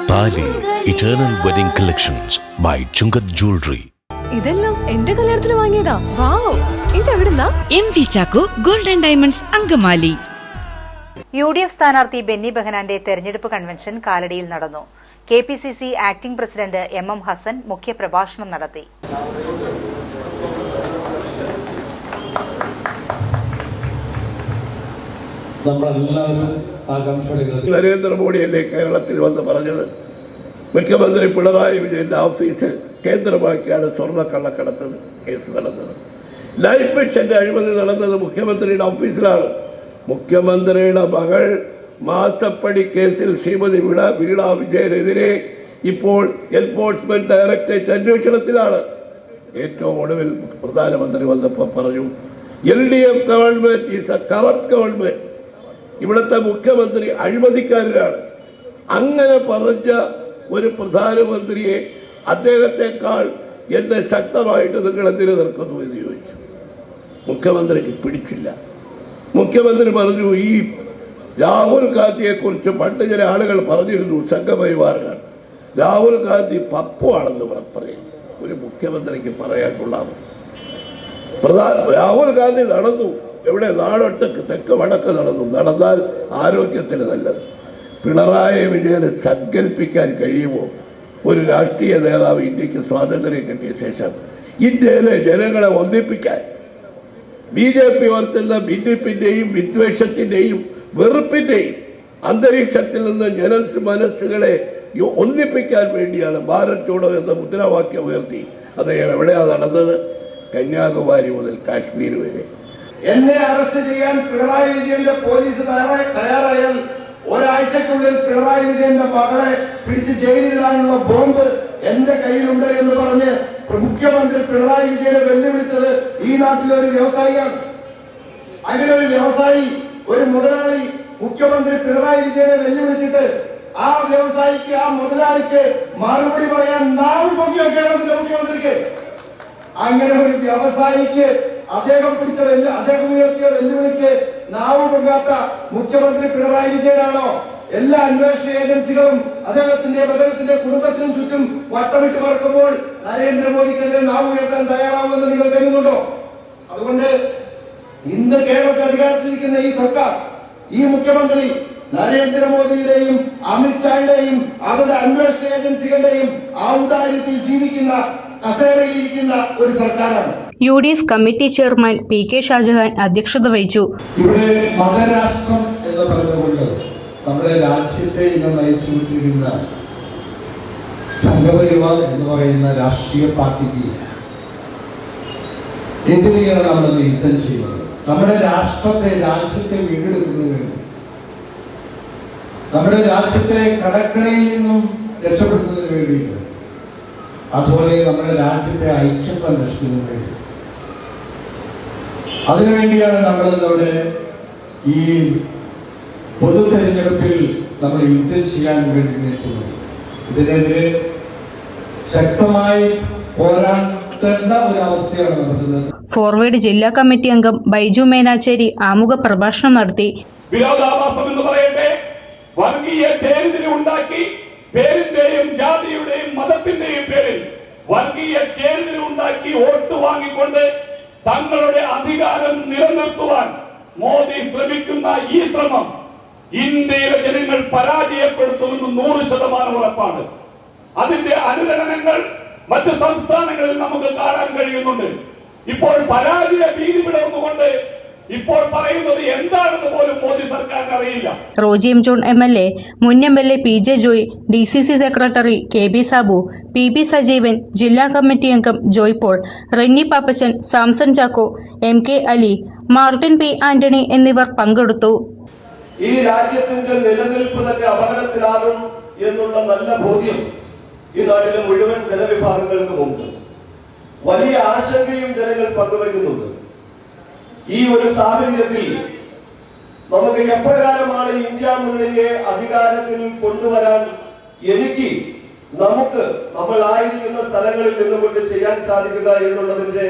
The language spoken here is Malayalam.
Eternal wedding collections by Chungath jewellery ഇതെല്ലാം എന്റെ കല്യാണത്തിന് വാങ്ങിയതാ. Wow. ഇതെവിടുന്നാ? M V Chacko golden diamonds Angamaly. U D F സ്ഥാനാർത്ഥി ബെന്നി ബെഹനാന്റെ തെരഞ്ഞെടുപ്പ് കൺവെൻഷൻ കാലടിയിൽ നടന്നു. K P C C acting president M M Hassan മുഖ്യപ്രഭാഷണം നടത്തി. നരേന്ദ്രമോദിയല്ലേ കേരളത്തിൽ വന്ന് പറഞ്ഞത്? മുഖ്യമന്ത്രി പിണറായി വിജയന്റെ ഓഫീസിൽ കേന്ദ്രമാക്കിയാണ് സ്വർണ കള്ളക്കടത്തത് കേസ് നടന്നത്. ലൈഫ് മിഷന്റെ അഴിമതി നടന്നത് മുഖ്യമന്ത്രിയുടെ ഓഫീസിലാണ്. മുഖ്യമന്ത്രിയുടെ മകൾ മാസപ്പടി കേസിൽ ശ്രീമതി വിള വീണ വിജയനെതിരെ ഇപ്പോൾ എൻഫോഴ്സ്മെന്റ് ഡയറക്ടറേറ്റ് അന്വേഷണത്തിലാണ്. ഏറ്റവും ഒടുവിൽ പ്രധാനമന്ത്രി വന്നപ്പോൾ പറഞ്ഞു L D F government is a corrupt government ഇവിടുത്തെ മുഖ്യമന്ത്രി അഴിമതിക്കാരനാണ് അങ്ങനെ പറഞ്ഞ ഒരു പ്രധാനമന്ത്രിയെ അദ്ദേഹത്തെക്കാൾ എന്നെ ശക്തമായിട്ട് നിങ്ങൾ എന്തിനു നിൽക്കുന്നു എന്ന് ചോദിച്ചു. മുഖ്യമന്ത്രിക്ക് പിടിച്ചില്ല. മുഖ്യമന്ത്രി പറഞ്ഞു ഈ രാഹുൽ ഗാന്ധിയെക്കുറിച്ച് പണ്ട് ചില ആളുകൾ പറഞ്ഞിരുന്നു സംഘപരിവാറുകൾ. രാഹുൽ ഗാന്ധി പപ്പുവാണെന്ന് പറയും. ഒരു മുഖ്യമന്ത്രിക്ക് പറയാൻ കൊള്ളാമോ പ്രധാന രാഹുൽ ഗാന്ധി നടന്നു. എവിടെ നാടൊട്ട് തെക്ക് വടക്ക് നടന്നു. നടന്നാൽ ആരോഗ്യത്തിന് നല്ലത്. പിണറായി വിജയന് സങ്കല്പിക്കാൻ കഴിയുമോ? ഒരു രാഷ്ട്രീയ നേതാവ് ഇന്ത്യയ്ക്ക് സ്വാതന്ത്ര്യം കിട്ടിയ ശേഷം ഇന്ത്യയിലെ ജനങ്ങളെ ഒന്നിപ്പിക്കാൻ. ബി ജെ പി ഉയർത്തുന്ന ഭിന്നിപ്പിന്റെയും വിദ്വേഷത്തിന്റെയും വെറുപ്പിന്റെയും അന്തരീക്ഷത്തിൽ നിന്ന് ജന മനസ്സുകളെ ഒന്നിപ്പിക്കാൻ വേണ്ടിയാണ് ഭാരത് ജോഡോ എന്ന മുദ്രാവാക്യം ഉയർത്തി. അത് എവിടെയാണ് നടന്നത്? കന്യാകുമാരി മുതൽ കാശ്മീർ വരെ. എന്നെ അറസ്റ്റ് ചെയ്യാൻ പിണറായി വിജയന്റെ പോലീസ് തയ്യാറാ- തയ്യാറായാൽ ഒരാഴ്ചക്കുള്ളിൽ പിണറായി വിജയന്റെ മകളെ പിടിച്ച് ജയിലിടാനുള്ള ബോംബ് എന്റെ കയ്യിലുണ്ട് എന്ന് പറഞ്ഞ് മുഖ്യമന്ത്രി പിണറായി വിജയനെ വെല്ലുവിളിച്ചത് ഈ നാട്ടിലെ ഒരു വ്യവസായിയാണ്. അങ്ങനെ ഒരു വ്യവസായി ഒരു മുതലാളി മുഖ്യമന്ത്രി പിണറായി വിജയനെ വെല്ലുവിളിച്ചിട്ട് ആ വ്യവസായിക്ക് ആ മുതലാളിക്ക് മറുപടി പറയാൻ നാവ് പൊങ്ങിയ കേരളത്തിലെ മുഖ്യമന്ത്രിക്ക്. അങ്ങനെ ഒരു വ്യവസായിക്ക് അദ്ദേഹം പിടിച്ച അദ്ദേഹം ഉയർത്തിയ വെല്ലുവിളിക്ക് നാവ് പൊങ്ങാത്ത മുഖ്യമന്ത്രി പിണറായി വിജയനാണോ? എല്ലാ അന്വേഷണ ഏജൻസികളും അദ്ദേഹത്തിന്റെ അദ്ദേഹത്തിന്റെ കുടുംബത്തിനും ചുറ്റും വട്ടമിട്ട് പറക്കുമ്പോൾ നരേന്ദ്രമോദിക്കെതിരെ നാവ് ഉയർത്താൻ തയ്യാറാവുമെന്ന് നിങ്ങൾ കരുതുന്നുണ്ടോ? അതുകൊണ്ട് ഇന്ന് കേരളത്തിൽ അധികാരത്തിലിരിക്കുന്ന ഈ സർക്കാർ ഈ മുഖ്യമന്ത്രി നരേന്ദ്രമോദിയുടെയും അമിത്ഷായുടെയും അവരുടെ അന്വേഷണ ഏജൻസികളുടെയും ഔദാര്യത്തിൽ ജീവിക്കുന്ന കസേരയിലിരിക്കുന്ന ഒരു സർക്കാരാണ്. U D F committee chairman P K Shajahan അധ്യക്ഷത വഹിച്ചു. ഇവിടെ മതരാഷ്ട്രം എന്ന് പറഞ്ഞുകൊണ്ട് നമ്മുടെ രാജ്യത്തെ ഇന്ന് നയിച്ചുകൊണ്ടിരിക്കുന്ന സംഘപരിവാർ എന്ന് പറയുന്ന രാഷ്ട്രീയ പാർട്ടിക്ക് എന്തിനാണ് നമ്മൾ യുദ്ധം ചെയ്യുന്നത്? നമ്മുടെ രാഷ്ട്രത്തെ രാജ്യത്തെ വീണ്ടെടുക്കുന്നതിന് വേണ്ടി. നമ്മുടെ രാജ്യത്തെ കടക്കണയിൽ നിന്നും രക്ഷപ്പെടുത്തുന്നതിന് വേണ്ടിയിട്ട്. അതുപോലെ നമ്മുടെ രാജ്യത്തെ ഐക്യം സംരക്ഷിക്കുന്നതിന് വേണ്ടി. അതിനുവേണ്ടിയാണ് നമ്മൾ നമ്മുടെ ഈ പൊതു തെരഞ്ഞെടുപ്പിൽ നമ്മൾ യുദ്ധം ചെയ്യാൻ വേണ്ടി നിൽക്കുന്നത്. ഇതിനെതിരെ ശക്തമായി പോരാടേണ്ട ഒരു അവസ്ഥയാണ് നടക്കുന്നത്. ഫോർവേഡ് ജില്ലാ കമ്മിറ്റി അംഗം ബൈജു മേനാച്ചേരി ആമുഖ പ്രഭാഷണം നടത്തി. വിരോധാഭാസം എന്ന് പറയട്ടെ വർഗീയ ചേരിതിരി ഉണ്ടാക്കി പേരിന്റെയും ജാതിയുടെയും മതത്തിന്റെയും പേരിൽ വർഗീയ ചേരിതിരി ഉണ്ടാക്കി വോട്ട് വാങ്ങിക്കൊണ്ട് തങ്ങളുടെ അധികാരം നിലനിർത്തുവാൻ മോദി ശ്രമിക്കുന്ന ഈ ശ്രമം ഇന്ത്യയിലെ ജനങ്ങൾ പരാജയപ്പെടുത്തുമെന്ന് നൂറ് ശതമാനം ഉറപ്പാണ്. അതിന്റെ അനുരണനങ്ങൾ മറ്റ് സംസ്ഥാനങ്ങളിൽ നമുക്ക് കാണാൻ കഴിയുന്നുണ്ട്. ഇപ്പോൾ പരാജയ ഭീതി വിടർന്നുകൊണ്ട് ഇപ്പോൾ പറയുന്നത് എന്താണെന്ന് പോലും മോദി സർക്കാരിന് അറിയില്ല. Roji M John M L A മുൻ M L A P J Joy D C C secretary K B Sabu P B Sajeevan ജില്ലാ കമ്മിറ്റി അംഗം Joy Paul Renny Pappachan Samson Chacko M K Ali Martin P Antony എന്നിവർ പങ്കെടുത്തു. ഈ രാജ്യത്തിന്റെ നിലനിൽപ്പ് തന്നെ അപകടത്തിലാകും എന്നുള്ള നല്ല ബോധ്യം ഈ നാട്ടിലെ മുഴുവൻ ജനവിഭാഗങ്ങൾക്കുമുണ്ട് വലിയ ആശങ്കയും ജനങ്ങൾ പങ്കുവയ്ക്കുന്നുണ്ട്. ഈ ഒരു സാഹചര്യത്തിൽ നമുക്ക് എപ്രകാരമാണ് ഇന്ത്യ മുന്നണിയെ അധികാരത്തിൽ കൊണ്ടുവരാൻ എനിക്ക് നമുക്ക് നമ്മൾ ആയിരിക്കുന്ന സ്ഥലങ്ങളിൽ നിന്നുകൊണ്ട് ചെയ്യാൻ സാധിക്കുക എന്നുള്ളതിന്റെ